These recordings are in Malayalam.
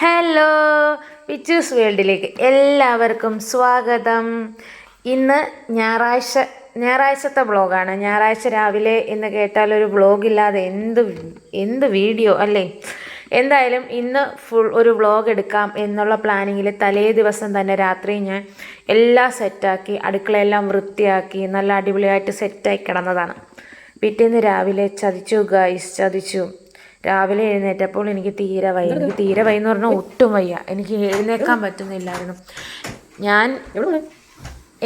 ഹലോ വിച്ചൂസ് വേൾഡിലേക്ക് എല്ലാവർക്കും സ്വാഗതം. ഇന്ന് ഞായറാഴ്ച ഞായറാഴ്ചത്തെ വ്ളോഗാണ് ഞായറാഴ്ച രാവിലെ എന്ന് കേട്ടാൽ ഒരു വ്ളോഗില്ലാതെ എന്ത് എന്ത് വീഡിയോ അല്ലേ? എന്തായാലും ഇന്ന് ഫുൾ ഒരു വ്ളോഗ് എടുക്കാം എന്നുള്ള പ്ലാനിങ്ങിൽ തലേ ദിവസം തന്നെ രാത്രി ഞാൻ എല്ലാം സെറ്റാക്കി അടുക്കളയെല്ലാം വൃത്തിയാക്കി നല്ല അടിപൊളിയായിട്ട് സെറ്റായി കിടന്നതാണ്. പിറ്റേന്ന് രാവിലെ ചതിച്ചു ഗൈസ് ചതിച്ചു. രാവിലെ എഴുന്നേറ്റപ്പോൾ എനിക്ക് തീരെ വയ്യ. എനിക്ക് തീരെ വയ്യ എന്ന് പറഞ്ഞാൽ ഒട്ടും വയ്യ. എനിക്ക് എഴുന്നേക്കാൻ പറ്റുന്നില്ലായിരുന്നു. ഞാൻ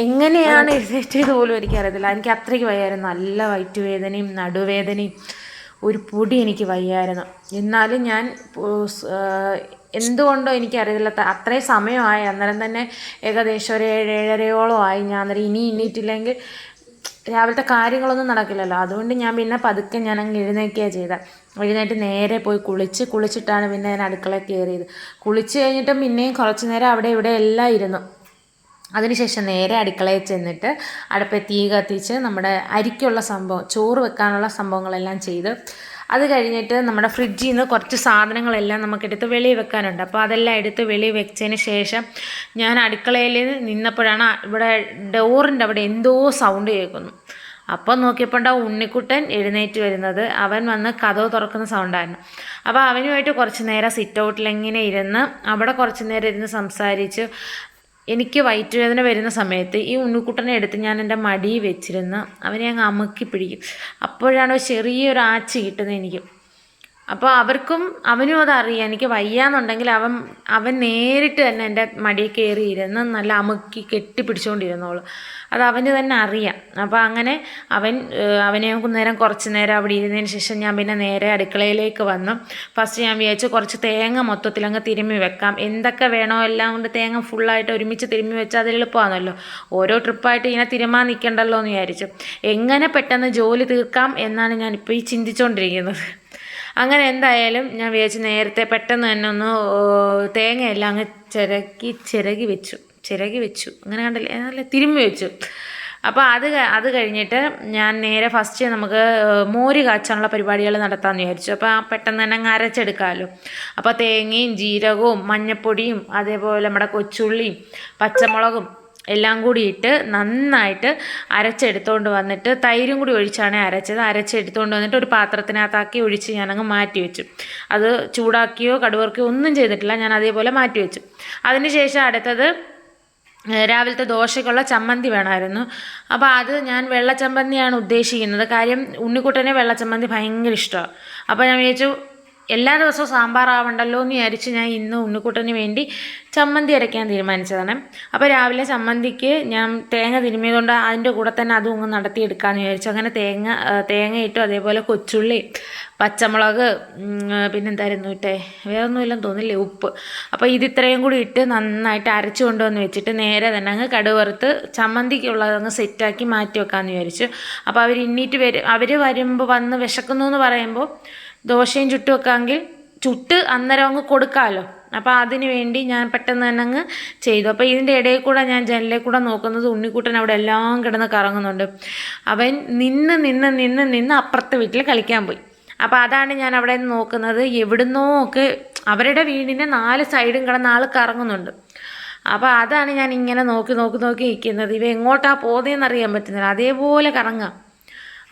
എങ്ങനെയാണ് എഴുന്നേറ്റത് പോലും എനിക്കറിയത്തില്ല. എനിക്ക് അത്രയ്ക്ക് വയ്യായിരുന്നു. നല്ല വയറ്റുവേദനയും നടുവേദനയും ഒരു പൊടി എനിക്ക് വയ്യായിരുന്നു. എന്നാലും ഞാൻ എന്തുകൊണ്ടോ എനിക്കറിയില്ല അത്രയും സമയമായി. അന്നേരം തന്നെ ഏകദേശം ഒരു ഏഴ് ഏഴരയോളം ആയി. ഞാൻ അന്നേരം ഇനി എണീറ്റില്ലെങ്കിൽ രാവിലത്തെ കാര്യങ്ങളൊന്നും നടക്കില്ലല്ലോ. അതുകൊണ്ട് ഞാൻ പിന്നെ പതുക്കെ ഞാൻ അങ്ങ് എഴുന്നേക്കുകയാണ് ചെയ്തത് എഴുന്നേറ്റ് നേരെ പോയി കുളിച്ച് കുളിച്ചിട്ടാണ് പിന്നെ ഞാൻ അടുക്കള കയറിയത്. കുളിച്ച് കഴിഞ്ഞിട്ടും പിന്നെയും കുറച്ച് നേരം അവിടെ ഇവിടെ എല്ലാം ഇരുന്നു. അതിനുശേഷം നേരെ അടുക്കളയിൽ ചെന്നിട്ട് അടുപ്പത്തീ കത്തിച്ച് നമ്മുടെ അരിക്കുള്ള സംഭവം ചോറ് വെക്കാനുള്ള സംഭവങ്ങളെല്ലാം ചെയ്ത് അത് കഴിഞ്ഞിട്ട് നമ്മുടെ ഫ്രിഡ്ജിൽ നിന്ന് കുറച്ച് സാധനങ്ങളെല്ലാം നമുക്കെടുത്ത് വെളി വെക്കാനുണ്ട്. അപ്പോൾ അതെല്ലാം എടുത്ത് വെളി വെച്ചതിന് ശേഷം ഞാൻ അടുക്കളയിൽ നിന്നപ്പോഴാണ് ഇവിടെ ഡോറിന്റെ അവിടെ എന്തോ സൗണ്ട് കേൾക്കുന്നു. അപ്പം നോക്കിയപ്പോൾ ഉണ്ടാവും ഉണ്ണിക്കുട്ടൻ എഴുന്നേറ്റ് വരുന്നത്. അവൻ വന്ന് കഥവ് തുറക്കുന്ന സൗണ്ടായിരുന്നു. അപ്പോൾ അവനുമായിട്ട് കുറച്ച് നേരം സിറ്റ് ഔട്ടിൽ ഇങ്ങനെ ഇരുന്ന് അവിടെ കുറച്ച് നേരം ഇരുന്ന് സംസാരിച്ച് എനിക്ക് വയറ്റുവേദന വരുന്ന സമയത്ത് ഈ ഉണ്ണിക്കുട്ടനെ എടുത്ത് ഞാൻ എന്റെ മടിയിൽ വെച്ചിരുന്ന് അവനെ അങ്ങ് അമുക്കി പിടിക്കും. അപ്പോഴാണ് ചെറിയൊരു ആച്ച് കിട്ടുന്നത് എനിക്ക്. അപ്പോൾ അവർക്കും അവനും അതറിയാം എനിക്ക് വയ്യാന്നുണ്ടെങ്കിൽ അവൻ അവൻ നേരിട്ട് തന്നെ എന്റെ മടിയിൽ കയറി ഇരുന്ന് നല്ല അമുക്കി കെട്ടിപ്പിടിച്ചുകൊണ്ടിരുന്നോളൂ അത് അവന് തന്നെ അറിയാം. അപ്പോൾ അങ്ങനെ അവൻ അവനെ നേരം കുറച്ച് നേരം അവിടെ ഇരുന്നതിന് ശേഷം ഞാൻ പിന്നെ നേരെ അടുക്കളയിലേക്ക് വന്നു. ഫസ്റ്റ് ഞാൻ വിചാരിച്ചു കുറച്ച് തേങ്ങ മൊത്തത്തിൽ അങ്ങ് തിരുമ്മി വെക്കാം. എന്തൊക്കെ വേണോ എല്ലാം കൊണ്ട് തേങ്ങ ഫുള്ളായിട്ട് ഒരുമിച്ച് തിരുമ്മി വെച്ചാൽ അത് എളുപ്പമാണല്ലോ. ഓരോ ട്രിപ്പായിട്ട് ഇങ്ങനെ തിരുമാൻ നിൽക്കണ്ടല്ലോ എന്ന് വിചാരിച്ചു. എങ്ങനെ പെട്ടെന്ന് ജോലി തീർക്കാം എന്നാണ് ഞാനിപ്പോൾ ഈ ചിന്തിച്ചുകൊണ്ടിരിക്കുന്നത് അങ്ങനെ എന്തായാലും ഞാൻ വിചാരിച്ചു നേരത്തെ പെട്ടെന്ന് തന്നെ ഒന്ന് തേങ്ങയെല്ലാം അങ്ങ് ചിരകി ചിരകി വെച്ചു. ചിരകി വെച്ചു. അങ്ങനെ കണ്ടല്ലേ? നല്ല തിരുമ്മി വെച്ചു. അപ്പോൾ അത് അത് കഴിഞ്ഞിട്ട് ഞാൻ നേരെ ഫസ്റ്റ് നമുക്ക് മോര് കാച്ചാനുള്ള പരിപാടികൾ നടത്താമെന്ന് വിചാരിച്ചു. അപ്പോൾ പെട്ടെന്ന് തന്നെ അങ്ങ് അരച്ചെടുക്കാമല്ലോ അപ്പോൾ തേങ്ങയും ജീരകവും മഞ്ഞപ്പൊടിയും അതേപോലെ നമ്മുടെ കൊച്ചുള്ളിയും പച്ചമുളകും എല്ലാം കൂടി ഇട്ട് നന്നായിട്ട് അരച്ചെടുത്തുകൊണ്ട് വന്നിട്ട് തൈരും കൂടി ഒഴിച്ചാണ് അരച്ചത്. അരച്ചെടുത്തുകൊണ്ട് വന്നിട്ട് ഒരു പാത്രത്തിനകത്താക്കി ഒഴിച്ച് ഞാനങ്ങ് മാറ്റി വെച്ചു. അത് ചൂടാക്കിയോ കടുവർക്കിയോ ഒന്നും ചെയ്തിട്ടില്ല. ഞാൻ അതേപോലെ മാറ്റി വെച്ചു. അതിനുശേഷം അടുത്തത് രാവിലത്തെ ദോശയ്ക്കുള്ള ചമ്മന്തി വേണമായിരുന്നു. അപ്പോൾ അത് ഞാൻ വെള്ളച്ചമ്മന്തിയാണ് ഉദ്ദേശിക്കുന്നത്. കാര്യം ഉണ്ണിക്കുട്ടനെ വെള്ളച്ചമ്മന്തി ഭയങ്കര ഇഷ്ടമാണ്. അപ്പോൾ ഞാൻ വിചാരിച്ചു എല്ലാ ദിവസവും സാമ്പാറാവണ്ടല്ലോ എന്ന് വിചാരിച്ച് ഞാൻ ഇന്ന് ഉണ്ണിക്കുട്ടന് വേണ്ടി ചമ്മന്തി അരയ്ക്കാൻ തീരുമാനിച്ചതാണ്. അപ്പോൾ രാവിലെ ചമ്മന്തിക്ക് ഞാൻ തേങ്ങ തിരുമ്മിയതുകൊണ്ട് അതിന്റെ കൂടെ തന്നെ അതും നടത്തി നടത്തിയെടുക്കാമെന്ന് വിചാരിച്ചു. അങ്ങനെ തേങ്ങ ആ, തേങ്ങ ഇട്ടു. അതേപോലെ കൊച്ചുള്ളി പച്ചമുളക് പിന്നെ പിന്നെന്തായിരുന്നു ഇട്ടേ? വേറെ ഒന്നുമില്ലെന്ന് തോന്നില്ലേ ഉപ്പ്. അപ്പോൾ ഇത് ഇത്രയും കൂടി ഇട്ട് നന്നായിട്ട് അരച്ചു കൊണ്ടുവന്ന് വെച്ചിട്ട് നേരെ തന്നെ അങ്ങ് കടുവറുത്ത് ചമ്മന്തിക്കുള്ളത് അങ്ങ് സെറ്റാക്കി മാറ്റി വെക്കാമെന്ന് വിചാരിച്ചു. അപ്പോൾ അവർ ഇന്നിട്ട് വരും. അവർ വരുമ്പോൾ വന്ന് വിശക്കുന്നു എന്ന് പറയുമ്പോൾ ദോശയും ചുട്ടു വെക്കാമെങ്കിൽ ചുട്ട് അന്നേരം അങ്ങ് കൊടുക്കാമല്ലോ അപ്പോൾ അതിന് വേണ്ടി ഞാൻ പെട്ടെന്ന് തന്നെ അങ്ങ് ചെയ്തു. അപ്പോൾ ഇതിന്റെ ഇടയിൽ കൂടെ ഞാൻ ജനലിൽ കൂടെ നോക്കുന്നത് ഉണ്ണിക്കുട്ടൻ അവിടെ എല്ലാം കിടന്ന് കറങ്ങുന്നുണ്ട്. അവൻ നിന്ന് നിന്ന് നിന്ന് നിന്ന് അപ്പുറത്തെ വീട്ടിൽ കളിക്കാൻ പോയി. അപ്പോൾ അതാണ് ഞാൻ അവിടെ നിന്ന് നോക്കുന്നത്. എവിടുന്നോ ഒക്കെ അവരുടെ വീടിന്റെ നാല് സൈഡും കിടന്ന് ആൾ കറങ്ങുന്നുണ്ട്. അപ്പോൾ അതാണ് ഞാൻ ഇങ്ങനെ നോക്കി നോക്കി നോക്കി നിൽക്കുന്നത്. ഇവ എങ്ങോട്ടാണ് പോകുന്നതെന്ന് അറിയാൻ പറ്റുന്നില്ല. അതേപോലെ കറങ്ങാം.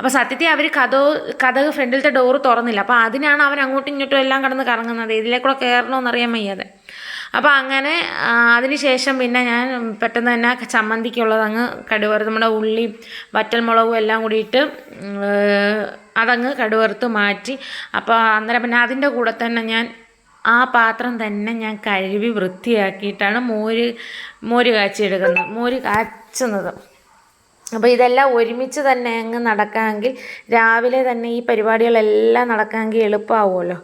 അപ്പോൾ സത്യത്തിൽ അവർ കഥ കഥ ഫ്രണ്ടിലത്തെ ഡോറ് തുറന്നില്ല. അപ്പോൾ അതിനാണ് അവൻ അങ്ങോട്ടും ഇങ്ങോട്ടും എല്ലാം കടന്ന് കറങ്ങുന്നത്. ഇതിലേക്കൂടെ കയറണമെന്നറിയാൻ വയ്യാതെ. അപ്പോൾ അങ്ങനെ അതിനുശേഷം പിന്നെ ഞാൻ പെട്ടെന്ന് തന്നെ ചമ്മന്തിക്കുള്ളത് അങ്ങ് കടുവറുത്ത് നമ്മുടെ ഉള്ളി വറ്റൽമുളകും എല്ലാം കൂടിയിട്ട് അതങ്ങ് കടുവറുത്ത് മാറ്റി. അപ്പോൾ അന്നേരം പിന്നെ അതിന്റെ കൂടെ തന്നെ ഞാൻ ആ പാത്രം തന്നെ ഞാൻ കഴുകി വൃത്തിയാക്കിയിട്ടാണ് മോര് മോര് കാച്ചിയെടുക്കുന്നത്. മോര് കാച്ചുന്നത്. അപ്പോൾ ഇതെല്ലാം ഒരുമിച്ച് തന്നെ അങ്ങ് നടക്കാമെങ്കിൽ രാവിലെ തന്നെ ഈ പരിപാടികളെല്ലാം നടക്കാമെങ്കിൽ എളുപ്പമാവുമല്ലോ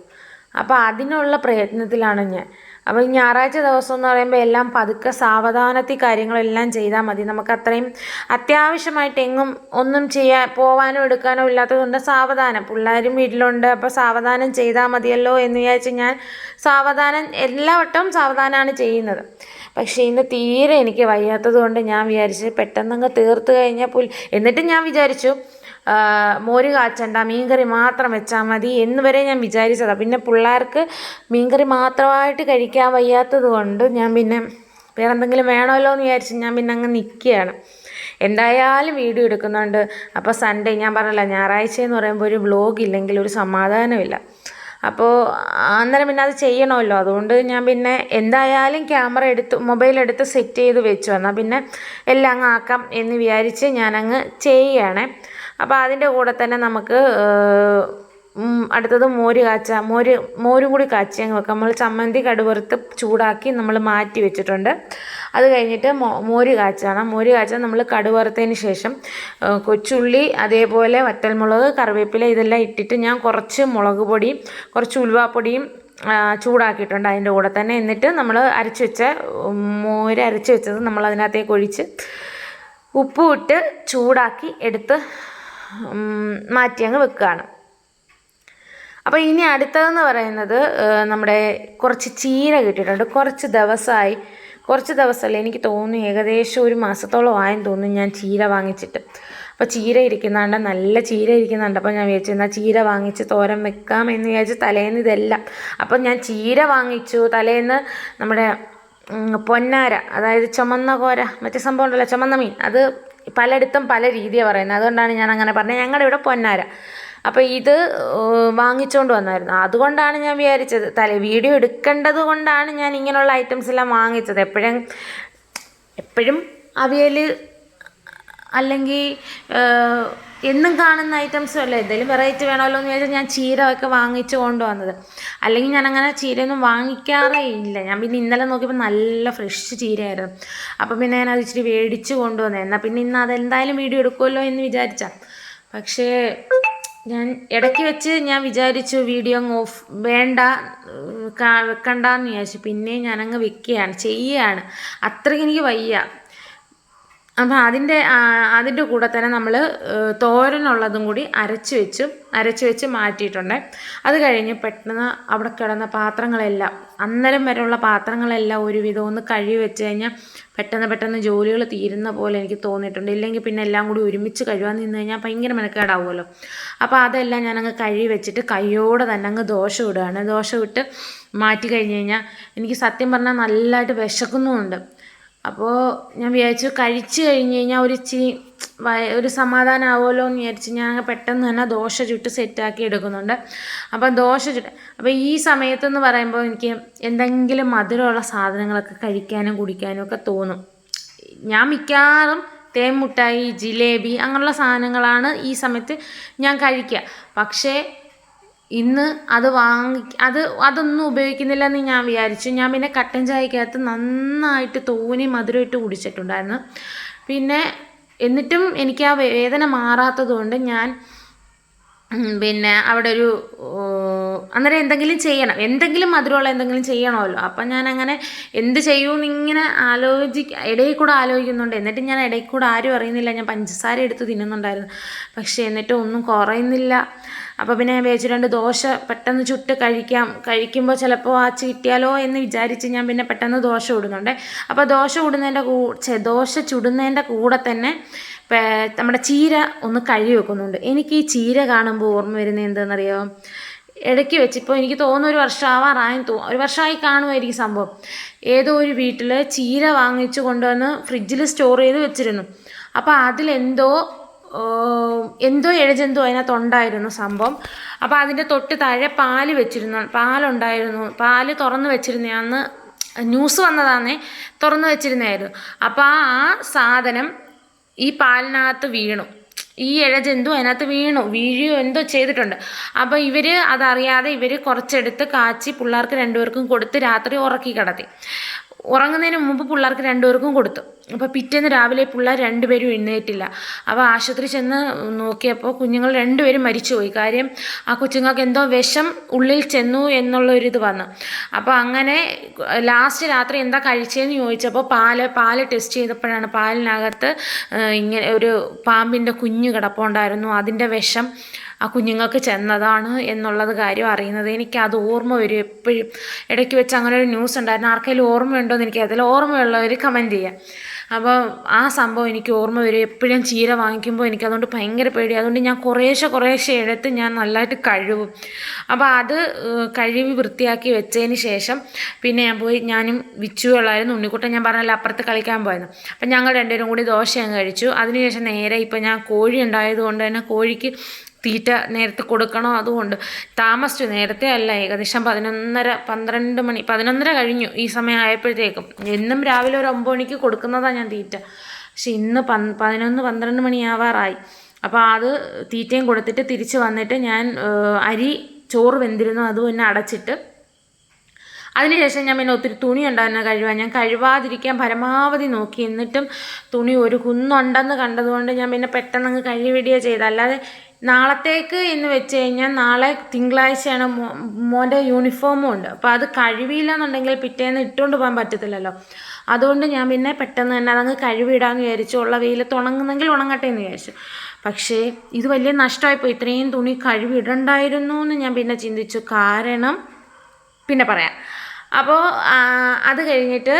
അപ്പോൾ അതിനുള്ള പ്രയത്നത്തിലാണ് ഞാൻ. അപ്പോൾ ഈ ഞായറാഴ്ച ദിവസം എന്ന് പറയുമ്പോൾ എല്ലാം പതുക്കെ സാവധാനത്തിൽ കാര്യങ്ങളെല്ലാം ചെയ്താൽ മതി. നമുക്ക് അത്രയും അത്യാവശ്യമായിട്ട് എങ്ങും ഒന്നും ചെയ്യാൻ പോവാനോ എടുക്കാനോ ഇല്ലാത്തതുകൊണ്ട് സാവധാനം. പിള്ളേരും വീട്ടിലുണ്ട് അപ്പോൾ സാവധാനം ചെയ്താൽ മതിയല്ലോ എന്ന് വിചാരിച്ച് ഞാൻ സാവധാനം എല്ലാ വട്ടവും സാവധാനമാണ് ചെയ്യുന്നത്. പക്ഷേ ഇന്ന് തീരെ എനിക്ക് വയ്യാത്തത് കൊണ്ട് ഞാൻ വിചാരിച്ച് പെട്ടെന്നങ്ങ് തീർത്ത് കഴിഞ്ഞാൽ പുൽ എന്നിട്ട് ഞാൻ വിചാരിച്ചു മോര് കാച്ചണ്ട മീൻകറി മാത്രം വെച്ചാൽ മതി എന്ന് വരെ ഞാൻ വിചാരിച്ചതാണ് പിന്നെ പിള്ളേർക്ക് മീൻകറി മാത്രമായിട്ട് കഴിക്കാൻ വയ്യാത്തത് കൊണ്ട് ഞാൻ പിന്നെ വേറെ എന്തെങ്കിലും വേണമല്ലോ എന്ന് വിചാരിച്ച് ഞാൻ പിന്നെ അങ്ങ് നിൽക്കുകയാണ്. എന്തായാലും വീഡിയോ എടുക്കുന്നുണ്ട്. അപ്പോൾ സൺഡേ ഞാൻ പറഞ്ഞില്ല ഞായറാഴ്ച എന്ന് പറയുമ്പോൾ ഒരു വ്ലോഗ് ഇല്ലെങ്കിൽ ഒരു സമാധാനമില്ല. അപ്പോൾ അന്നേരം പിന്നെ അത് ചെയ്യണമല്ലോ. അതുകൊണ്ട് ഞാൻ പിന്നെ എന്തായാലും ക്യാമറ എടുത്ത് മൊബൈൽ എടുത്ത് സെറ്റ് ചെയ്ത് വെച്ചു. എന്നാൽ പിന്നെ എല്ലാം അങ്ങ് ആക്കാം എന്ന് വിചാരിച്ച് ഞാനങ്ങ് ചെയ്യുകയാണ്. അപ്പോൾ അതിന്റെ കൂടെ തന്നെ നമുക്ക് അടുത്തത് മോര് കാച്ച മോര് മോരും കൂടി കാച്ചി അങ്ങ് വെക്കാം. നമ്മൾ ചമ്മന്തി കടുവറുത്ത് ചൂടാക്കി നമ്മൾ മാറ്റി വെച്ചിട്ടുണ്ട്. അത് കഴിഞ്ഞിട്ട് മോ മോര് കാച്ചാണ്. മോര് കാച്ച നമ്മൾ കടുവറുത്തതിന് ശേഷം കൊച്ചുള്ളി അതേപോലെ വറ്റൽമുളക് കറിവേപ്പില ഇതെല്ലാം ഇട്ടിട്ട് ഞാൻ കുറച്ച് മുളക് പൊടിയും കുറച്ച് ഉലുവാപ്പൊടിയും ചൂടാക്കിയിട്ടുണ്ട് അതിന്റെ കൂടെ തന്നെ. എന്നിട്ട് നമ്മൾ അരച്ച് വെച്ച മോര് അരച്ച് വെച്ചത് നമ്മൾ അതിനകത്തേക്ക് ഒഴിച്ച് ഉപ്പ് ഇട്ട് ചൂടാക്കി എടുത്ത് മാറ്റി അങ്ങ് വെക്കുകയാണ്. അപ്പോൾ ഇനി അടുത്തതെന്ന് പറയുന്നത് നമ്മുടെ കുറച്ച് ചീര കിട്ടിയിട്ടുണ്ട്. കുറച്ച് ദിവസമായി കുറച്ച് ദിവസമല്ല എനിക്ക് തോന്നുന്നു ഏകദേശം ഒരു മാസത്തോളം ആയെന്ന് തോന്നുന്നു ഞാൻ ചീര വാങ്ങിച്ചിട്ട്. അപ്പോൾ ചീര ഇരിക്കുന്നുണ്ട് നല്ല ചീര ഇരിക്കുന്നുണ്ട്. അപ്പോൾ ഞാൻ വിചാരിച്ചു എന്നാൽ ചീര വാങ്ങിച്ച് തോരൻ വെക്കാം എന്ന് വിചാരിച്ച് തലേന്ന് ഇതെല്ലാം. അപ്പം ഞാൻ ചീര വാങ്ങിച്ചു. തലേന്ന് നമ്മുടെ പൊന്നാര അതായത് ചുമന്ന കോര മറ്റേ സംഭവം ഉണ്ടല്ലോ ചുമന്ന മീൻ. അത് പലയിടത്തും പല രീതിയാണ് പറയുന്നത്. അതുകൊണ്ടാണ് ഞാൻ അങ്ങനെ പറഞ്ഞത്. ഞങ്ങളുടെ ഇവിടെ പൊന്നാര. അപ്പോൾ ഇത് വാങ്ങിച്ചുകൊണ്ട് വന്നായിരുന്നു. അതുകൊണ്ടാണ് ഞാൻ വിചാരിച്ചത് തല വീഡിയോ എടുക്കേണ്ടത് കൊണ്ടാണ് ഞാൻ ഇങ്ങനെയുള്ള ഐറ്റംസ് എല്ലാം വാങ്ങിച്ചത്. എപ്പോഴും എപ്പോഴും അവിയൽ അല്ലെങ്കിൽ എന്നും കാണുന്ന ഐറ്റംസും അല്ല? എന്തെങ്കിലും വെറൈറ്റി വേണമല്ലോ എന്ന് ചോദിച്ചാൽ ഞാൻ ചീര ഒക്കെ വാങ്ങിച്ചു കൊണ്ടുവന്നത് അല്ലെങ്കിൽ ഞാൻ അങ്ങനെ ചീരയൊന്നും വാങ്ങിക്കാറേ ഇല്ല. ഞാൻ പിന്നെ ഇന്നലെ നോക്കിയപ്പോൾ നല്ല ഫ്രഷ് ചീരയായിരുന്നു. അപ്പം പിന്നെ ഞാൻ അത് ഇച്ചിരി മേടിച്ച് കൊണ്ടുവന്നത് എന്നാൽ പിന്നെ ഇന്ന് അതെന്തായാലും വീഡിയോ എടുക്കുമല്ലോ എന്ന് വിചാരിച്ചാൽ പക്ഷേ ഞാൻ ഇടയ്ക്ക് വെച്ച് ഞാൻ വിചാരിച്ചു വീഡിയോ അങ്ങ് ഓഫ് വേണ്ട വെക്കണ്ടെന്ന് വിചാരിച്ചു. പിന്നെ ഞാനങ്ങ് വെക്കുകയാണ് ചെയ്യുകയാണ് അത്രയ്ക്ക് എനിക്ക് വയ്യ. അപ്പോൾ അതിന്റെ അതിന്റെ കൂടെ തന്നെ നമ്മൾ തോരനുള്ളതും കൂടി അരച്ച് വെച്ചു അരച്ച് വെച്ച് മാറ്റിയിട്ടുണ്ട്. അത് കഴിഞ്ഞ് പെട്ടെന്ന് അവിടെ കിടന്ന പാത്രങ്ങളെല്ലാം അന്നേരം വരെയുള്ള പാത്രങ്ങളെല്ലാം ഒരുവിധം ഒന്ന് കഴുകി വെച്ച് കഴിഞ്ഞാൽ പെട്ടെന്ന് പെട്ടെന്ന് ജോലികൾ തീരുന്ന പോലെ എനിക്ക് തോന്നിയിട്ടുണ്ട്. ഇല്ലെങ്കിൽ പിന്നെ എല്ലാം കൂടി ഒരുമിച്ച് കഴുകാൻ നിന്ന് കഴിഞ്ഞാൽ ഭയങ്കര മെനക്കേടാവുമല്ലോ. അപ്പോൾ അതെല്ലാം ഞാനങ്ങ് കഴുകി വെച്ചിട്ട് കൈയോടെ തന്നെ അങ്ങ് ദോശ ഇടുകയാണ്. ദോശ ഇട്ട് മാറ്റി കഴിഞ്ഞ് കഴിഞ്ഞാൽ എനിക്ക് സത്യം പറഞ്ഞാൽ നല്ലതായിട്ട് വിശക്കുന്നുമുണ്ട്. അപ്പോൾ ഞാൻ വിചാരിച്ചു കഴിച്ചു കഴിഞ്ഞ് കഴിഞ്ഞാൽ ഒരു ഇച്ചിരി ഒരു സമാധാനം ആവുമല്ലോ എന്ന് വിചാരിച്ച് ഞാൻ പെട്ടെന്ന് തന്നെ ദോശ ചുട്ട് സെറ്റാക്കി എടുക്കുന്നുണ്ട്. അപ്പം ദോശ ചുട്ട് അപ്പോൾ ഈ സമയത്തെന്ന് പറയുമ്പോൾ എനിക്ക് എന്തെങ്കിലും മധുരമുള്ള സാധനങ്ങളൊക്കെ കഴിക്കാനും കുടിക്കാനും ഒക്കെ തോന്നും. ഞാൻ മിക്കവാറും തേൻ മുട്ടായി ജിലേബി അങ്ങനെയുള്ള സാധനങ്ങളാണ് ഈ സമയത്ത് ഞാൻ കഴിക്കുക. പക്ഷേ ഇന്ന് അത് വാങ്ങി അത് അതൊന്നും ഉപയോഗിക്കുന്നില്ല എന്ന് ഞാൻ വിചാരിച്ചു. ഞാൻ പിന്നെ കട്ടൻ ചായക്കകത്ത് നന്നായിട്ട് തോനി മധുരം ഇട്ട് കുടിച്ചിട്ടുണ്ടായിരുന്നു. പിന്നെ എന്നിട്ടും എനിക്ക് ആ വേദന മാറാത്തത് കൊണ്ട് ഞാൻ പിന്നെ അവിടെ ഒരു അന്നേരം എന്തെങ്കിലും ചെയ്യണം. എന്തെങ്കിലും മധുരമുള്ള എന്തെങ്കിലും ചെയ്യണമല്ലോ. അപ്പം ഞാൻ അങ്ങനെ എന്ത് ചെയ്യുമെന്ന് ഇങ്ങനെ ആലോചിക്ക ഇടയിൽ കൂടെ ആലോചിക്കുന്നുണ്ട്. എന്നിട്ട് ഞാൻ ഇടയിൽ കൂടെ ആരും അറിയുന്നില്ല. ഞാൻ പഞ്ചസാര എടുത്ത് തിന്നുന്നുണ്ടായിരുന്നു. പക്ഷേ എന്നിട്ട് ഒന്നും കുറയുന്നില്ല. അപ്പോൾ പിന്നെ ഞാൻ രണ്ട് ദോശ പെട്ടെന്ന് ചുട്ട് കഴിക്കാം. കഴിക്കുമ്പോൾ ചിലപ്പോൾ വാച്ച് കിട്ടിയാലോ എന്ന് വിചാരിച്ച് ഞാൻ പിന്നെ പെട്ടെന്ന് ദോശ ഇടുന്നുണ്ട്. അപ്പോൾ ദോശ ഇടുന്നതിന്റെ കൂ ദോശ ചുടുന്നതിന്റെ കൂടെ തന്നെ നമ്മുടെ ചീര ഒന്ന് കഴുകി വെക്കുന്നുണ്ട്. എനിക്ക് ഈ ചീര കാണുമ്പോൾ ഓർമ്മ വരുന്നത് എന്താണെന്നറിയോ? ഇടയ്ക്ക് വെച്ച് ഇപ്പോൾ എനിക്ക് തോന്നുന്നു ഒരു വർഷം ആവാറായി തോ ഒരു വർഷമായി കാണുമായിരിക്കും സംഭവം. ഏതോ ഒരു വീട്ടിൽ ചീര വാങ്ങിച്ചു കൊണ്ടുവന്ന് ഫ്രിഡ്ജിൽ സ്റ്റോർ ചെയ്ത് വെച്ചിരുന്നു. അപ്പോൾ അതിലെന്തോ എന്തോ എഴുജെന്തോ അതിനകത്തുണ്ടായിരുന്നു സംഭവം. അപ്പോൾ അതിന്റെ തൊട്ട് താഴെ പാൽ വെച്ചിരുന്നു പാലുണ്ടായിരുന്നു. പാൽ തുറന്ന് വെച്ചിരുന്നയാന്ന് ന്യൂസ് വന്നതാന്നേ തുറന്ന് വെച്ചിരുന്നായിരുന്നു അപ്പോൾ ആ സാധനം ഈ പാലിനകത്ത് വീണു. ഈ ഇഴജന്തു അതിനകത്ത് വീണു. വീഴുകയോ എന്തോ ചെയ്തിട്ടുണ്ട്. അപ്പോൾ ഇവർ അതറിയാതെ ഇവർ കുറച്ചെടുത്ത് കാച്ചി പിള്ളേർക്ക് രണ്ടുപേർക്കും കൊടുത്ത് രാത്രി ഉറക്കി കിടത്തി. ഉറങ്ങുന്നതിന് മുമ്പ് പിള്ളേർക്ക് രണ്ടുപേർക്കും കൊടുത്തു. അപ്പോൾ പിറ്റേന്ന് രാവിലെ പിള്ളേർ രണ്ടുപേരും എഴുന്നേറ്റില്ല. അപ്പോൾ ആശുപത്രി ചെന്ന് നോക്കിയപ്പോൾ കുഞ്ഞുങ്ങൾ രണ്ടുപേരും മരിച്ചുപോയി. കാര്യം ആ കൊച്ചുങ്ങൾക്ക് എന്തോ വിഷം ഉള്ളിൽ ചെന്നു എന്നുള്ളൊരിത് വന്നു. അപ്പോൾ അങ്ങനെ ലാസ്റ്റ് രാത്രി എന്താ കഴിച്ചതെന്ന് ചോദിച്ചപ്പോൾ പാൽ പാൽ ടെസ്റ്റ് ചെയ്തപ്പോഴാണ് പാലിനകത്ത് ഇങ്ങനെ ഒരു പാമ്പിന്റെ കുഞ്ഞ് കിടപ്പുണ്ടായിരുന്നു. അതിന്റെ വിഷം ആ കുഞ്ഞുങ്ങൾക്ക് ചെന്നതാണ് എന്നുള്ളത് കാര്യം അറിയുന്നത്. എനിക്ക് അത് ഓർമ്മ വരും എപ്പോഴും. ഇടയ്ക്ക് വെച്ച് അങ്ങനെ ഒരു ന്യൂസ് ഉണ്ടായിരുന്നു. ആർക്കെങ്കിലും ഓർമ്മയുണ്ടോ എന്ന് എനിക്ക് അതിൽ ഓർമ്മയുള്ളവർ കമന്റ് ചെയ്യാം. അപ്പോൾ ആ സംഭവം എനിക്ക് ഓർമ്മ വരും. എപ്പോഴും ചീര വാങ്ങിക്കുമ്പോൾ എനിക്കതുകൊണ്ട് ഭയങ്കര പേടി. അതുകൊണ്ട് ഞാൻ കുറേശ്ശെ കുറേശ്ശെ എടുത്ത് ഞാൻ നല്ലതായിട്ട് കഴുകും. അപ്പോൾ അത് കഴുകി വൃത്തിയാക്കി വെച്ചതിന് ശേഷം പിന്നെ ഞാൻ പോയി ഞാനും വിച്ചുകളായിരുന്നു ഉണ്ണിക്കുട്ടൻ ഞാൻ പറഞ്ഞല്ലോ അപ്പുറത്ത് കളിക്കാൻ പോയിരുന്നു അപ്പം ഞങ്ങൾ രണ്ടുപേരും കൂടി ദോശ അങ്ങ് കഴിച്ചു. അതിനുശേഷം നേരെ ഇപ്പം ഞാൻ കോഴി ഉണ്ടായതുകൊണ്ട് തന്നെ കോഴിക്ക് തീറ്റ നേരത്തെ കൊടുക്കണോ? അതുകൊണ്ട് താമസിച്ചു. നേരത്തെ അല്ല ഏകദേശം പതിനൊന്നര പന്ത്രണ്ട് മണി പതിനൊന്നര കഴിഞ്ഞു ഈ സമയം ആയപ്പോഴത്തേക്കും. എന്നും രാവിലെ ഒരു ഒമ്പത് മണിക്ക് കൊടുക്കുന്നതാണ് ഞാൻ തീറ്റ. പക്ഷെ ഇന്ന് പൻ പതിനൊന്ന് പന്ത്രണ്ട് മണിയാവാറായി അപ്പോൾ അത് തീറ്റയും കൊടുത്തിട്ട് തിരിച്ച് വന്നിട്ട് ഞാൻ അരി ചോറ് വെന്തിരുന്നു. അതും എന്നെ അടച്ചിട്ട് അതിനുശേഷം ഞാൻ പിന്നെ ഒത്തിരി തുണി ഉണ്ടായിരുന്നു കഴിവാൻ. ഞാൻ കഴിവാതിരിക്കാൻ പരമാവധി നോക്കി. എന്നിട്ടും തുണി ഒരു കുന്നുണ്ടെന്ന് കണ്ടതുകൊണ്ട് ഞാൻ പിന്നെ പെട്ടെന്ന് അങ്ങ് കഴിവിടുകയോ ചെയ്തു അല്ലാതെ നാളത്തേക്ക് എന്ന് വെച്ച് കഴിഞ്ഞാൽ നാളെ തിങ്കളാഴ്ചയാണ് മോന്റെ യൂണിഫോമും ഉണ്ട്. അപ്പോൾ അത് കഴുകിയില്ല എന്നുണ്ടെങ്കിൽ പിറ്റേന്ന് ഇട്ടുകൊണ്ട് പോകാൻ പറ്റത്തില്ലല്ലോ. അതുകൊണ്ട് ഞാൻ പിന്നെ പെട്ടെന്ന് തന്നെ അതങ്ങ് കഴിവിടാമെന്ന് വിചാരിച്ചു ഉള്ള വെയിലത്ത് ഉണങ്ങുന്നെങ്കിൽ ഉണങ്ങട്ടെ എന്ന് വിചാരിച്ചു. പക്ഷേ ഇത് വലിയ നഷ്ടമായിപ്പോയി. ഇത്രയും തുണി കഴുകിടണ്ടായിരുന്നു എന്ന് ഞാൻ പിന്നെ ചിന്തിച്ചു. കാരണം പിന്നെ പറയാം. അപ്പോൾ അത് കഴിഞ്ഞിട്ട്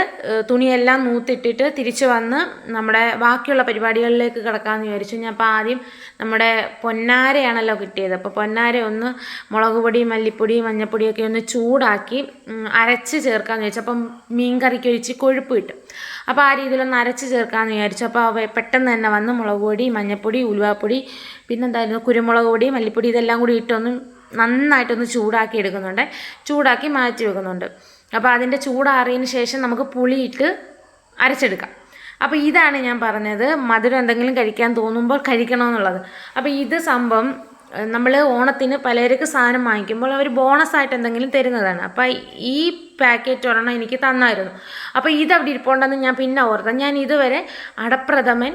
തുണിയെല്ലാം നൂത്തിട്ടിട്ട് തിരിച്ച് വന്ന് നമ്മുടെ ബാക്കിയുള്ള പരിപാടികളിലേക്ക് കിടക്കാമെന്ന് വിചാരിച്ചു. ഞാൻ അപ്പോൾ ആദ്യം നമ്മുടെ പൊന്നാരയാണല്ലോ കിട്ടിയത്. അപ്പോൾ പൊന്നാര ഒന്ന് മുളക് പൊടി മല്ലിപ്പൊടി മഞ്ഞൾപ്പൊടിയൊക്കെ ഒന്ന് ചൂടാക്കി അരച്ച് ചേർക്കാമെന്ന് വിചാരിച്ചു. അപ്പം മീൻ കറിക്ക് ഒഴിച്ച് കൊഴുപ്പ് കിട്ടും. അപ്പോൾ ആ രീതിയിലൊന്ന് അരച്ച് ചേർക്കാമെന്ന് വിചാരിച്ചു. അപ്പോൾ പെട്ടെന്ന് തന്നെ വന്ന് മുളക് പൊടി മഞ്ഞൾപ്പൊടി ഉലുവാപ്പൊടി പിന്നെന്തായിരുന്നു? കുരുമുളക് പൊടി മല്ലിപ്പൊടി ഇതെല്ലാം കൂടി ഇട്ടൊന്ന് നന്നായിട്ടൊന്ന് ചൂടാക്കി എടുക്കുന്നുണ്ട്. ചൂടാക്കി മാറ്റി വെക്കുന്നുണ്ട്. അപ്പോൾ അതിന്റെ ചൂടാറിയതിന് ശേഷം നമുക്ക് പുളിയിട്ട് അരച്ചെടുക്കാം. അപ്പോൾ ഇതാണ് ഞാൻ പറഞ്ഞത് മധുരം എന്തെങ്കിലും കഴിക്കാൻ തോന്നുമ്പോൾ കഴിക്കണമെന്നുള്ളത്. അപ്പോൾ ഇത് സംഭവം നമ്മൾ ഓണത്തിന് പലചരക്ക് സാധനം വാങ്ങിക്കുമ്പോൾ അവർ ബോണസായിട്ട് എന്തെങ്കിലും തരുന്നതാണ്. അപ്പോൾ ഈ പാക്കറ്റ് ഒരെണ്ണം എനിക്ക് തന്നായിരുന്നു. അപ്പോൾ ഇത് അവിടെ ഇരിപ്പുണ്ടെന്ന് ഞാൻ പിന്നെ ഓർത്തത്. ഞാൻ ഇതുവരെ അടപ്രഥമൻ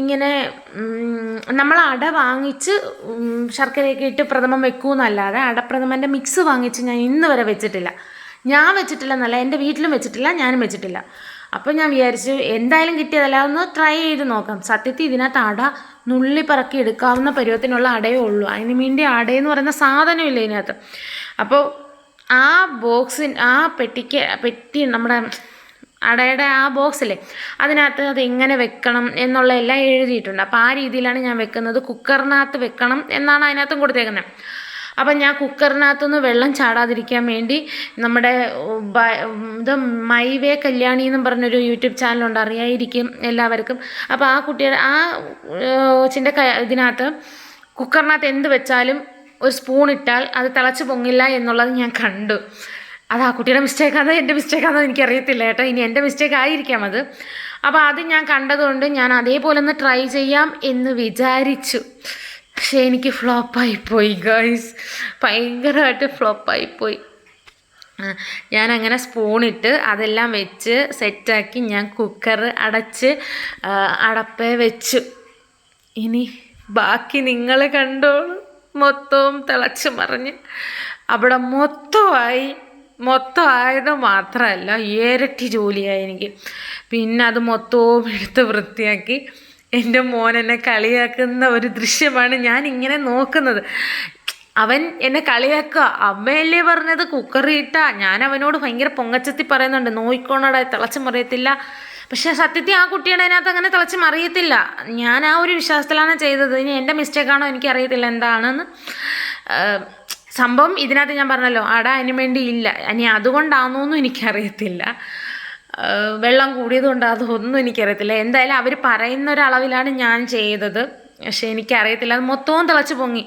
ഇങ്ങനെ നമ്മൾ അട വാങ്ങിച്ച് ശർക്കരയൊക്കെ ഇട്ട് പ്രഥമം വെക്കൂന്നല്ലാതെ അടപ്രഥമന്റെ മിക്സ് വാങ്ങിച്ച് ഞാൻ ഇന്ന് വരെ വെച്ചിട്ടില്ല. ഞാൻ വെച്ചിട്ടില്ല എന്നല്ല എന്റെ വീട്ടിലും വെച്ചിട്ടില്ല ഞാനും വെച്ചിട്ടില്ല. അപ്പോൾ ഞാൻ വിചാരിച്ചു എന്തായാലും കിട്ടിയതല്ല ഒന്ന് ട്രൈ ചെയ്ത് നോക്കാം. സത്യത്തിൽ ഇതിനകത്ത് അട നുള്ളി പറക്കി എടുക്കാവുന്ന പരുവത്തിനുള്ള അടയേ ഉള്ളൂ. അതിന് വേണ്ടി അടയെന്ന് പറയുന്ന സാധനമില്ല ഇതിനകത്ത്? അപ്പോൾ ആ ബോക്സിന് ആ പെട്ടിക്ക് പെട്ടി നമ്മുടെ അടയുടെ ആ ബോക്സിലെ അതിനകത്ത് അത് എങ്ങനെ വെക്കണം എന്നുള്ള എല്ലാം എഴുതിയിട്ടുണ്ട്. അപ്പോൾ ആ രീതിയിലാണ് ഞാൻ വെക്കുന്നത്. കുക്കറിനകത്ത് വെക്കണം എന്നാണ് അതിനകത്തും കൊടുത്തേക്കുന്നത്. അപ്പം ഞാൻ കുക്കറിനകത്തുനിന്ന് വെള്ളം ചാടാതിരിക്കാൻ വേണ്ടി നമ്മുടെ ഇത് മൈവേ കല്യാണി എന്നും പറഞ്ഞൊരു യൂട്യൂബ് ചാനലുണ്ട്. അറിയായിരിക്കും എല്ലാവർക്കും. അപ്പോൾ ആ കുട്ടിയുടെ ആ ചിന്റെ ഇതിനകത്ത് കുക്കറിനകത്ത് എന്ത് വെച്ചാലും ഒരു സ്പൂൺ ഇട്ടാൽ അത് തിളച്ച് പൊങ്ങില്ല എന്നുള്ളത് ഞാൻ കണ്ടു. അത് ആ കുട്ടിയുടെ മിസ്റ്റേക്കാണോ എന്റെ മിസ്റ്റേക്കാണോ എനിക്കറിയത്തില്ല കേട്ടോ. ഇനി എന്റെ മിസ്റ്റേക്ക് ആയിരിക്കാം അത്. അപ്പോൾ അത് ഞാൻ കണ്ടതുകൊണ്ട് ഞാൻ അതേപോലെ ഒന്ന് ട്രൈ ചെയ്യാം എന്ന് വിചാരിച്ചു. പക്ഷേ എനിക്ക് ഫ്ലോപ്പായിപ്പോയി ഗേൾസ് ഭയങ്കരമായിട്ട് ഫ്ലോപ്പായിപ്പോയി ഞാൻ അങ്ങനെ സ്പൂണിട്ട് അതെല്ലാം വെച്ച് സെറ്റാക്കി ഞാൻ കുക്കർ അടച്ച് അടപ്പേ വെച്ചു. ഇനി ബാക്കി നിങ്ങൾ കണ്ടോളൂ. മൊത്തവും തിളച്ച് മറിഞ്ഞ്. അവിടെ മൊത്തമായി മൊത്തം ആയത് മാത്രമല്ല ഇരട്ടി ജോലിയായി എനിക്ക്. പിന്നെ അത് മൊത്തവും എടുത്ത് വൃത്തിയാക്കി. എന്റെ മോൻ എന്നെ കളിയാക്കുന്ന ഒരു ദൃശ്യമാണ് ഞാൻ ഇങ്ങനെ നോക്കുന്നത്. അവൻ എന്നെ കളിയാക്കുക. അമ്മയല്ലേ പറഞ്ഞത്? കുക്കറിയിട്ട ഞാൻ അവനോട് ഭയങ്കര പൊങ്ങച്ചത്തി പറയുന്നുണ്ട്. നോയിക്കോണടാ തിളച്ച് മറിയത്തില്ല. പക്ഷെ സത്യത്തിൽ ആ കുട്ടിയുടെ അതിനകത്ത് അങ്ങനെ തിളച്ച് മറിയത്തില്ല. ഞാൻ ആ ഒരു വിശ്വാസത്തിലാണ് ചെയ്തത്. ഇനി എന്റെ മിസ്റ്റേക്കാണോ എനിക്കറിയത്തില്ല എന്താണെന്ന്. സംഭവം ഇതിനകത്ത് ഞാൻ പറഞ്ഞല്ലോ. അട അതിന് വേണ്ടി ഇല്ല ഇനി അതുകൊണ്ടാണോന്നും എനിക്കറിയത്തില്ല. വെള്ളം കൂടിയതുകൊണ്ട് അതൊന്നും എനിക്കറിയത്തില്ല. എന്തായാലും അവർ പറയുന്ന ഒരളവിലാണ് ഞാൻ ചെയ്തത്. പക്ഷെ എനിക്കറിയത്തില്ല. അത് മൊത്തവും തിളച്ച് പൊങ്ങി.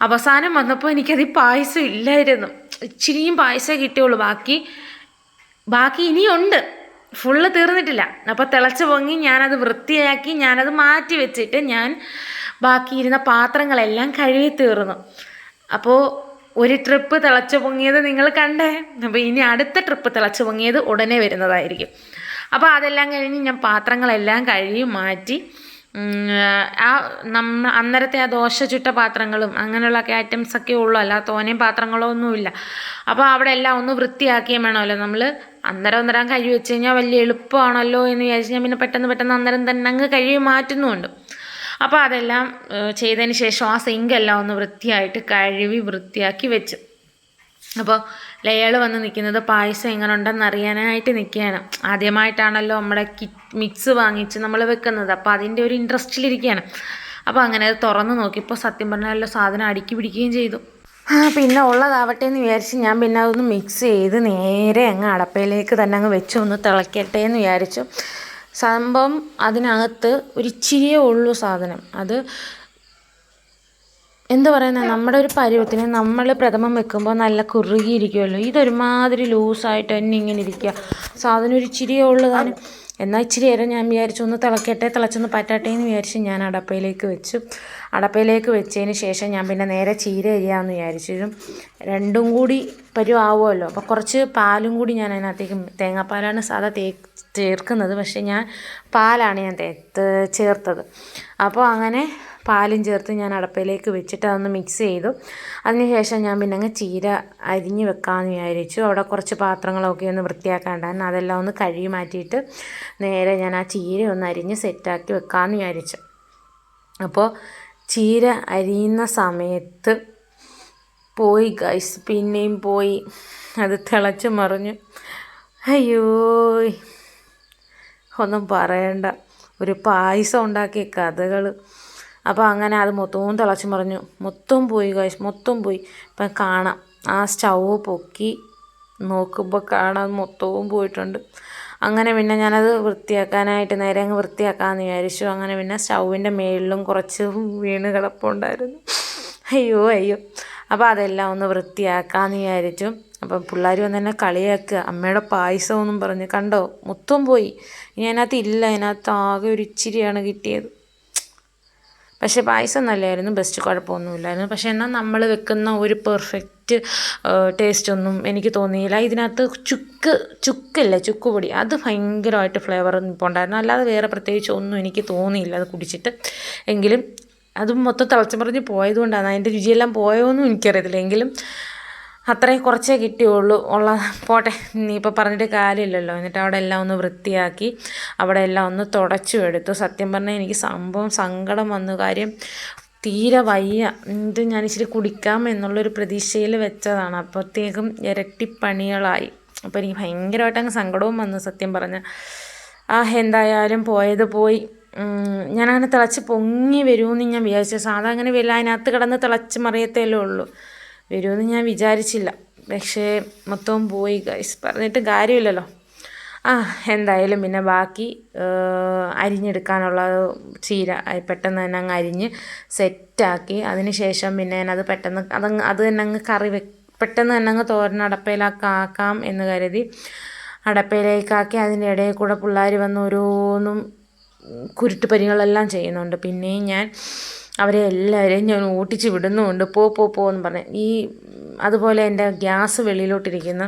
അവസാനം വന്നപ്പോൾ എനിക്കത് പായസം ഇല്ലായിരുന്നു. ഇച്ചിരിയും പായസമേ കിട്ടിയുള്ളൂ. ബാക്കി ബാക്കി ഇനിയുണ്ട്. ഫുള്ള് തീർന്നിട്ടില്ല. അപ്പോൾ തിളച്ച് പൊങ്ങി ഞാനത് വൃത്തിയാക്കി ഞാനത് മാറ്റി വെച്ചിട്ട് ഞാൻ ബാക്കി ഇരുന്ന പാത്രങ്ങളെല്ലാം കഴുകി തീർന്നു. അപ്പോൾ ഒരു ട്രിപ്പ് തിളച്ചു പൊങ്ങിയത് നിങ്ങൾ കണ്ടേ. അപ്പോൾ ഇനി അടുത്ത ട്രിപ്പ് തിളച്ചു പൊങ്ങിയത് ഉടനെ വരുന്നതായിരിക്കും. അപ്പോൾ അതെല്ലാം കഴിഞ്ഞ് ഞാൻ പാത്രങ്ങളെല്ലാം കഴുകി മാറ്റി ആ നമ്മ അന്നേരത്തെ ആ ദോശ ചുട്ട പാത്രങ്ങളും അങ്ങനെയുള്ള ഐറ്റംസ് ഒക്കെ ഉള്ളൂ. അല്ല തോനെയും പാത്രങ്ങളോ ഒന്നുമില്ല. അപ്പോൾ അവിടെ എല്ലാം ഒന്ന് വൃത്തിയാക്കിയും വേണമല്ലോ. നമ്മൾ അന്നേരം അന്നേരം കഴുകി വെച്ച് കഴിഞ്ഞാൽ വലിയ എളുപ്പമാണല്ലോ എന്ന് വിചാരിച്ച് ഞാൻ പിന്നെ പെട്ടെന്ന് പെട്ടെന്ന് അന്നേരം തന്നെ അങ്ങ് കഴുകി മാറ്റുന്നുമുണ്ട്. അപ്പോൾ അതെല്ലാം ചെയ്തതിന് ശേഷം ആ സിങ്കെല്ലാം ഒന്ന് വൃത്തിയായിട്ട് കഴുകി വൃത്തിയാക്കി വെച്ച്. അപ്പോൾ ലയാൾ വന്ന് നിൽക്കുന്നത് പായസം എങ്ങനെ ഉണ്ടെന്ന് അറിയാനായിട്ട് നിൽക്കുകയാണ് ആദ്യമായിട്ടാണല്ലോ നമ്മുടെ കിറ്റ് മിക്സ് വാങ്ങിച്ച് നമ്മൾ വെക്കുന്നത്. അപ്പോൾ അതിന്റെ ഒരു ഇൻട്രസ്റ്റിലിരിക്കുകയാണ് അപ്പോൾ അങ്ങനെ അത് തുറന്ന് നോക്കിയപ്പോൾ സത്യം പറഞ്ഞാൽ സാധനം അടുക്കി പിടിക്കുകയും ചെയ്തു. പിന്നെ ഉള്ളതാവട്ടെ എന്ന് വിചാരിച്ച് ഞാൻ പിന്നെ അതൊന്ന് മിക്സ് ചെയ്ത് നേരെ അങ്ങ് അടപ്പയിലേക്ക് തന്നെ അങ്ങ് വെച്ച്. ഒന്ന് തിളക്കട്ടെ എന്ന് വിചാരിച്ചു. സംഭവം അതിനകത്ത് ഒരു ഇച്ചിരിയേ ഉള്ളൂ സാധനം. അത് എന്താ പറയുന്നത് നമ്മുടെ ഒരു പരുവത്തിന് നമ്മൾ പ്രഥമം വെക്കുമ്പോൾ നല്ല കുറുകിയിരിക്കുമല്ലോ ഇതൊരുമാതിരി ലൂസായിട്ട് തന്നെ ഇങ്ങനെ ഇരിക്കുക. സാധനം ഒരു ഇച്ചിരിയേ ഉള്ളു താനും. എന്നാൽ ഇച്ചിരി നേരം ഞാൻ വിചാരിച്ചു ഒന്ന് തിളക്കട്ടെ തിളച്ചൊന്ന് പറ്റട്ടെ എന്ന് വിചാരിച്ച് ഞാൻ അടപ്പയിലേക്ക് വെച്ചു. അടപ്പയിലേക്ക് വെച്ചതിന് ശേഷം ഞാൻ പിന്നെ നേരെ ചീര അരിയാമെന്ന് വിചാരിച്ചു രണ്ടും കൂടി പരുവാവുമല്ലോ. അപ്പോൾ കുറച്ച് പാലും കൂടി ഞാൻ അതിനകത്തേക്ക് തേങ്ങാപ്പാലാണ് സാധാ തേ ചേർക്കുന്നത്. പക്ഷേ ഞാൻ പാലാണ് ഞാൻ തേ ചേർത്തത്. അപ്പോൾ അങ്ങനെ പാലും ചേർത്ത് ഞാൻ അടപ്പയിലേക്ക് വെച്ചിട്ട് അതൊന്ന് മിക്സ് ചെയ്തു. അതിനുശേഷം ഞാൻ പിന്നെ അങ്ങ് ചീര അരിഞ്ഞ് വെക്കാമെന്ന് വിചാരിച്ചു. അവിടെ കുറച്ച് പാത്രങ്ങളൊക്കെ ഒന്ന് വൃത്തിയാക്കാണ്ടായിരുന്നു. അതെല്ലാം ഒന്ന് കഴുകി മാറ്റിയിട്ട് നേരെ ഞാൻ ആ ചീര ഒന്ന് അരിഞ്ഞ് സെറ്റാക്കി വെക്കാമെന്ന് വിചാരിച്ചു. അപ്പോൾ ചീര അരിയുന്ന സമയത്ത് പോയി ഗൈസ് പിന്നെയും പോയി. അത് തിളച്ച് മറിഞ്ഞു. അയ്യോ. ഒന്നും പറയണ്ട. ഒരു പായസം ഉണ്ടാക്കിയ കഥകൾ അപ്പോൾ അങ്ങനെ അത് മൊത്തവും തിളച്ച് മറിഞ്ഞു. മൊത്തം പോയി ഗൈസ് മൊത്തം പോയി. ഇപ്പം കാണാം. ആ സ്റ്റൗ പൊക്കി നോക്കുമ്പോൾ കാണാൻ മൊത്തവും പോയിട്ടുണ്ട്. അങ്ങനെ പിന്നെ ഞാനത് വൃത്തിയാക്കാനായിട്ട് നേരെ അങ്ങ് വൃത്തിയാക്കാമെന്ന് വിചാരിച്ചു. അങ്ങനെ പിന്നെ സ്റ്റൗവിന്റെ മേളിലും കുറച്ച് വീണ് കിടപ്പുണ്ടായിരുന്നു. അയ്യോ അയ്യോ. അപ്പോൾ അതെല്ലാം ഒന്ന് വൃത്തിയാക്കാമെന്ന് വിചാരിച്ചു. അപ്പം പിള്ളേർ വന്ന് എന്നെ കളിയാക്കുക. അമ്മയുടെ പായസം എന്നും പറഞ്ഞ്. കണ്ടോ? മൊത്തം പോയി. ഇനി അതിനകത്ത് ഇല്ല. അതിനകത്ത് ആകെ ഒരു ഇച്ചിരിയാണ് കിട്ടിയത്. പക്ഷേ പായസം നല്ലതായിരുന്നു ബെസ്റ്റ് കുഴപ്പമൊന്നുമില്ലായിരുന്നു. പക്ഷെ എന്നാൽ നമ്മൾ വെക്കുന്ന ഒരു പെർഫെക്റ്റ് ടേസ്റ്റ് ഒന്നും എനിക്ക് തോന്നിയില്ല. ഇതിനകത്ത് ചുക്ക് ചുക്കല്ലേ ചുക്ക് പൊടി അത് ഭയങ്കരമായിട്ട് ഫ്ലേവർ ഉണ്ടായിരുന്നു അല്ലാതെ വേറെ പ്രത്യേകിച്ച് ഒന്നും എനിക്ക് തോന്നിയില്ല. അത് കുടിച്ചിട്ട്. എങ്കിലും അതും മൊത്തം തിളച്ചു പറഞ്ഞ് പോയതുകൊണ്ടാണ്. അതിന്റെ രുചിയെല്ലാം പോയോന്നും എനിക്കറിയത്തില്ല. എങ്കിലും അത്രയും കുറച്ചേ കിട്ടിയുള്ളൂ. ഉള്ള പോട്ടെ നീ ഇപ്പോൾ പറഞ്ഞിട്ട് കാര്യമില്ലല്ലോ. എന്നിട്ട് അവിടെ എല്ലാം ഒന്ന് വൃത്തിയാക്കി അവിടെ എല്ലാം ഒന്ന് തുടച്ചു എടുത്തു. സത്യം പറഞ്ഞാൽ എനിക്ക് സംഭവം സങ്കടം വന്നു. കാര്യം തീരെ വയ്യ. എന്നിട്ട് ഞാൻ ഇച്ചിരി കുടിക്കാം എന്നുള്ളൊരു പ്രതീക്ഷയിൽ വെച്ചതാണ്. അപ്പോഴത്തേക്കും ഇരട്ടിപ്പണികളായി. അപ്പോൾ എനിക്ക് ഭയങ്കരമായിട്ട് അങ്ങ് സങ്കടവും വന്നു സത്യം പറഞ്ഞാൽ ആ എന്തായാലും പോയത് പോയി. ഞാനങ്ങനെ തിളച്ച് പൊങ്ങി വരുമെന്ന് ഞാൻ വിചാരിച്ചു. സാധാ അങ്ങനെ വരില്ല അതിനകത്ത് കിടന്ന് തിളച്ച് മറിയത്തേലേ ഉള്ളൂ. വരുമെന്ന് ഞാൻ വിചാരിച്ചില്ല. പക്ഷേ മൊത്തവും പോയി ഗൈസ് പറഞ്ഞിട്ട് കാര്യമില്ലല്ലോ. ആ എന്തായാലും പിന്നെ ബാക്കി അരിഞ്ഞെടുക്കാനുള്ള ചീര പെട്ടെന്ന് തന്നെ അങ്ങ് അരിഞ്ഞ് സെറ്റാക്കി. അതിന് ശേഷം പിന്നെ അത് പെട്ടെന്ന് അതങ്ങ് അത് തന്നെ അങ്ങ് കറി വെ പെട്ടെന്ന് തന്നെ അങ്ങ് തോരൻ അടപ്പയിലാക്കാം എന്ന് കരുതി അടപ്പയിലേക്കാക്കി. അതിന്റെ ഇടയിൽ കൂടെ പിള്ളേർ വന്ന് ഓരോന്നും കുരുട്ടുപരികളെല്ലാം ചെയ്യുന്നുണ്ട്. പിന്നെയും ഞാൻ അവരെ എല്ലാവരെയും ഞാൻ ഓട്ടിച്ച് വിടുന്നുമുണ്ട്. പോ പോ പോ എന്ന് പറഞ്ഞ്. ഈ അതുപോലെ എന്റെ ഗ്യാസ് വെളിയിലോട്ടിരിക്കുന്നു.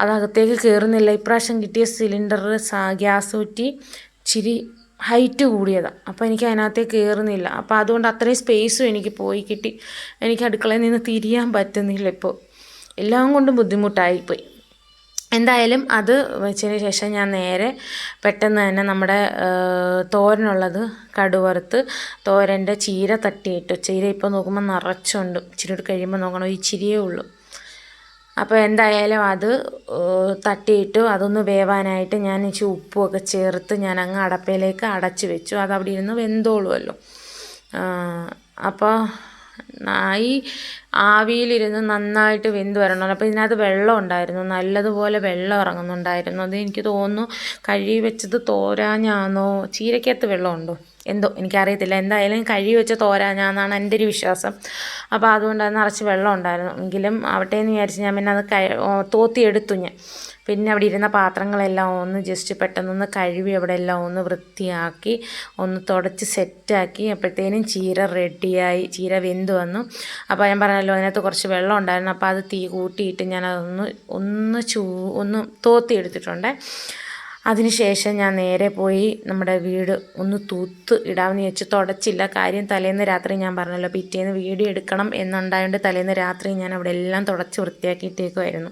അതകത്തേക്ക് കയറുന്നില്ല. ഇപ്രാവശ്യം കിട്ടിയ സിലിണ്ടർ ഗ്യാസ് ഊറ്റി ചിരി ഹൈറ്റ് കൂടിയതാണ് അപ്പോൾ എനിക്ക് അതിനകത്തേക്ക് കയറുന്നില്ല. അപ്പോൾ അതുകൊണ്ട് അത്രയും സ്പേസും എനിക്ക് പോയി കിട്ടി. എനിക്ക് അടുക്കളയിൽ നിന്ന് തിരിയാൻ പറ്റുന്നില്ല ഇപ്പോൾ. എല്ലാം കൊണ്ടും ബുദ്ധിമുട്ടായിപ്പോയി. എന്തായാലും അത് വെച്ചതിന് ശേഷം ഞാൻ നേരെ പെട്ടെന്ന് തന്നെ നമ്മുടെ തോരനുള്ളത് കടുവറുത്ത് തോരന്റെ ചീര തട്ടിയിട്ടു. ചീര ഇപ്പോൾ നോക്കുമ്പോൾ നിറച്ചുണ്ട്. ഇച്ചിരി കഴിയുമ്പോൾ നോക്കണം. ഒരു ഇച്ചിരിയേ ഉള്ളൂ. അപ്പോൾ എന്തായാലും അത് തട്ടിയിട്ടു. അതൊന്ന് വേവാനായിട്ട് ഞാൻ ഇച്ചിരി ഉപ്പുമൊക്കെ ചേർത്ത് ഞാൻ അങ്ങ് അടപ്പയിലേക്ക് അടച്ചു വെച്ചു. അത് അവിടെ ഇരുന്ന് വെന്തോളുമല്ലോ അപ്പോൾ ഈ ആവിയിലിരുന്ന് നന്നായിട്ട് വെന്ത് വരണം. അപ്പോൾ ഇതിനകത്ത് വെള്ളം ഉണ്ടായിരുന്നു. നല്ലതുപോലെ വെള്ളം ഇറങ്ങുന്നുണ്ടായിരുന്നു. അത് എനിക്ക് തോന്നുന്നു കഴുകി വെച്ചത് തോരാഞ്ഞാന്നോ? ചീരക്കകത്ത് വെള്ളമുണ്ടോ? എന്തോ എനിക്കറിയത്തില്ല. എന്തായാലും കഴുകി വെച്ച തോരാ തോരാഞ്ഞാന്നാണ് എന്റെ ഒരു വിശ്വാസം. അപ്പോൾ അതുകൊണ്ട് അത് നിറച്ച് വെള്ളം ഉണ്ടായിരുന്നു. എങ്കിലും ആവട്ടെ എന്ന് വിചാരിച്ച് ഞാൻ പിന്നെ അത് തോത്തിയെടുത്തു ഞാൻ. പിന്നെ അവിടെ ഇരുന്ന പാത്രങ്ങളെല്ലാം ഒന്ന് ജസ്റ്റ് പെട്ടെന്നൊന്ന് കഴുകി അവിടെ എല്ലാം ഒന്ന് വൃത്തിയാക്കി ഒന്ന് തുടച്ച് സെറ്റാക്കി. അപ്പോഴത്തേനും ചീര റെഡിയായി. ചീര വെന്ത് വന്നു. അപ്പോൾ ഞാൻ പറഞ്ഞല്ലോ അതിനകത്ത് കുറച്ച് വെള്ളം ഉണ്ടായിരുന്നു. അപ്പോൾ അത് തീ കൂട്ടിയിട്ട് ഞാനതൊന്ന് ഒന്ന് ചൂ ഒന്ന് തോത്തി എടുത്തിട്ടുണ്ട് അതിനുശേഷം ഞാൻ നേരെ പോയി നമ്മുടെ വീട് ഒന്ന് തൂത്ത് ഇടാമെന്ന് വെച്ച് തുടച്ചില്ല. കാര്യം തലേന്ന് രാത്രി ഞാൻ പറഞ്ഞല്ലോ പിറ്റേന്ന് വീഡിയോ എടുക്കണം എന്നുണ്ടായതുകൊണ്ട് തലേന്ന് രാത്രി ഞാൻ അവിടെ എല്ലാം തുടച്ച് വൃത്തിയാക്കിയിട്ടേക്കുമായിരുന്നു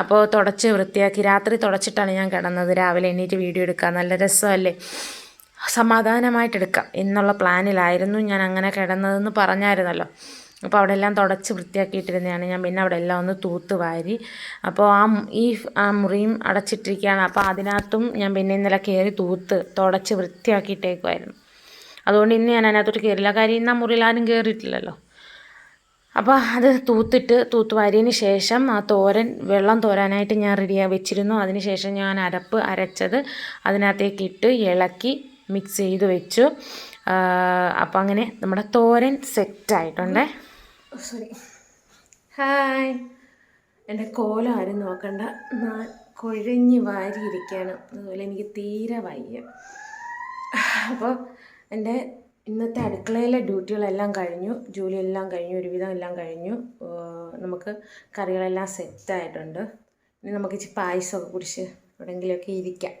അപ്പോൾ തുടച്ച് വൃത്തിയാക്കി രാത്രി തുടച്ചിട്ടാണ് ഞാൻ കിടന്നത്. രാവിലെ എണീറ്റ് വീഡിയോ എടുക്കുക നല്ല രസമല്ലേ? സമാധാനമായിട്ടെടുക്കാം എന്നുള്ള പ്ലാനിലായിരുന്നു ഞാൻ അങ്ങനെ കിടന്നതെന്ന് പറഞ്ഞായിരുന്നല്ലോ. അപ്പോൾ അവിടെ എല്ലാം തുടച്ച് വൃത്തിയാക്കിയിട്ടിരുന്നതാണ്. ഞാൻ പിന്നെ അവിടെ എല്ലാം ഒന്ന് തൂത്ത് വാരി. അപ്പോൾ ആ ഈ ആ മുറിയും അടച്ചിട്ടിരിക്കുകയാണ്. അപ്പോൾ അതിനകത്തും ഞാൻ പിന്നെ ഇന്നലെ കയറി തൂത്ത് തുടച്ച് വൃത്തിയാക്കിയിട്ടേക്കുമായിരുന്നു അതുകൊണ്ട് ഇന്ന് ഞാൻ അതിനകത്തോട്ട് കയറില്ല. കാര്യം ഇന്ന് ആ മുറിയിൽ ആരും കയറിയിട്ടില്ലല്ലോ. അപ്പോൾ അത് തൂത്തിട്ട് തൂത്ത് വാരിയതിന് ശേഷം ആ തോരൻ വെള്ളം തോരാനായിട്ട് ഞാൻ റെഡിയാ വെച്ചിരുന്നു. അതിന് ശേഷം ഞാൻ അരപ്പ് അരച്ചത് അതിനകത്തേക്ക് ഇട്ട് ഇളക്കി മിക്സ് ചെയ്ത് വെച്ചു. അപ്പോൾ അങ്ങനെ നമ്മുടെ തോരൻ സെറ്റായിട്ടുണ്ടേ. സോറി ഹായ് എന്റെ കോലം ആരും നോക്കണ്ട. ഞാൻ കുഴഞ്ഞ് വാരിയിരിക്കുകയാണ് അതുപോലെ എനിക്ക് തീരെ വയ്യ. അപ്പോൾ എന്റെ ഇന്നത്തെ അടുക്കളയിലെ ഡ്യൂട്ടികളെല്ലാം കഴിഞ്ഞു. ജോലിയെല്ലാം കഴിഞ്ഞു. ഒരുവിധം എല്ലാം കഴിഞ്ഞു. നമുക്ക് കറികളെല്ലാം സെറ്റായിട്ടുണ്ട് ഇനി നമുക്ക് ഇച്ചിരി പായസമൊക്കെ കുടിച്ച് എവിടെയെങ്കിലുമൊക്കെ ഇരിക്കാം.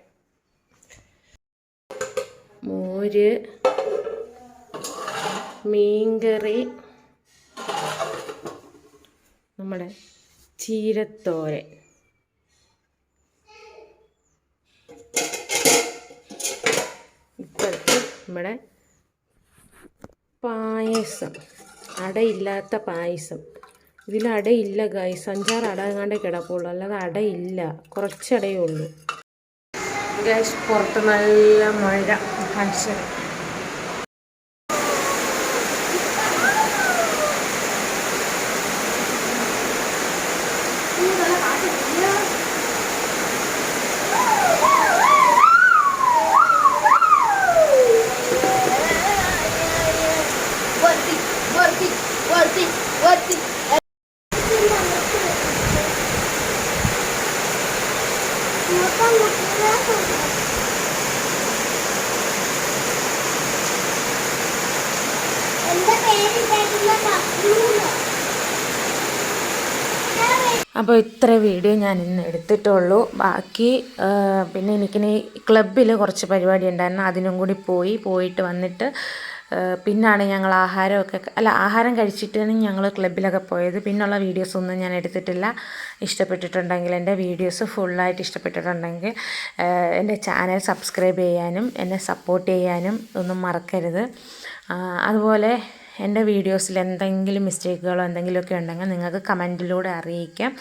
മോര് മീൻകറി നമ്മുടെ ചീരത്തോരൻ. ഇപ്പോഴത്തെ നമ്മുടെ പായസം. അടയില്ലാത്ത പായസം. ഇതിൽ അടയില്ല ഗൈസ് അഞ്ചാറ് അട എങ്ങാണ്ടേ കിടപ്പുള്ളൂ. അല്ലാതെ അടയില്ല. കുറച്ച് അടയേ ഗൈസ് പുറത്ത് നല്ല മഴ. കാണിച്ചു അപ്പോൾ ഇത്ര വീഡിയോ ഞാൻ ഇന്ന് എടുത്തിട്ടുള്ളൂ. ബാക്കി പിന്നെ എനിക്കിനി ക്ലബിൽ കുറച്ച് പരിപാടി ഉണ്ടായിരുന്നു. അതിനും കൂടി പോയി പോയിട്ട് വന്നിട്ട് പിന്നാണ് ഞങ്ങൾ ആഹാരമൊക്കെ അല്ല ആഹാരം കഴിച്ചിട്ടാണ് ഞങ്ങൾ ക്ലബിലൊക്കെ പോയത്. പിന്നുള്ള വീഡിയോസൊന്നും ഞാൻ എടുത്തിട്ടില്ല. ഇഷ്ടപ്പെട്ടിട്ടുണ്ടെങ്കിൽ എന്റെ വീഡിയോസ് ഫുള്ളായിട്ട് ഇഷ്ടപ്പെട്ടിട്ടുണ്ടെങ്കിൽ എന്റെ ചാനൽ സബ്സ്ക്രൈബ് ചെയ്യാനും എന്നെ സപ്പോർട്ട് ചെയ്യാനും ഒന്നും മറക്കരുത്. അതുപോലെ എന്റെ വീഡിയോസിൽ എന്തെങ്കിലും മിസ്റ്റേക്കുകളോ എന്തെങ്കിലുമൊക്കെ ഉണ്ടെങ്കിൽ നിങ്ങൾക്ക് കമന്റിലൂടെ അറിയിക്കാം.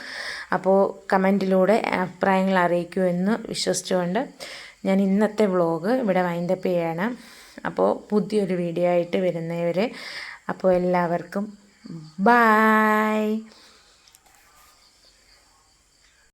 അപ്പോൾ കമന്റിലൂടെ അഭിപ്രായങ്ങൾ അറിയിക്കൂ എന്ന് വിശ്വസിച്ചുകൊണ്ട് ഞാൻ ഇന്നത്തെ വ്ളോഗ് ഇവിടെ വൈൻഡപ്പ് ചെയ്യണം. അപ്പോൾ പുതിയൊരു വീഡിയോ ആയിട്ട് വരുന്നവരെ അപ്പോൾ എല്ലാവർക്കും ബായ്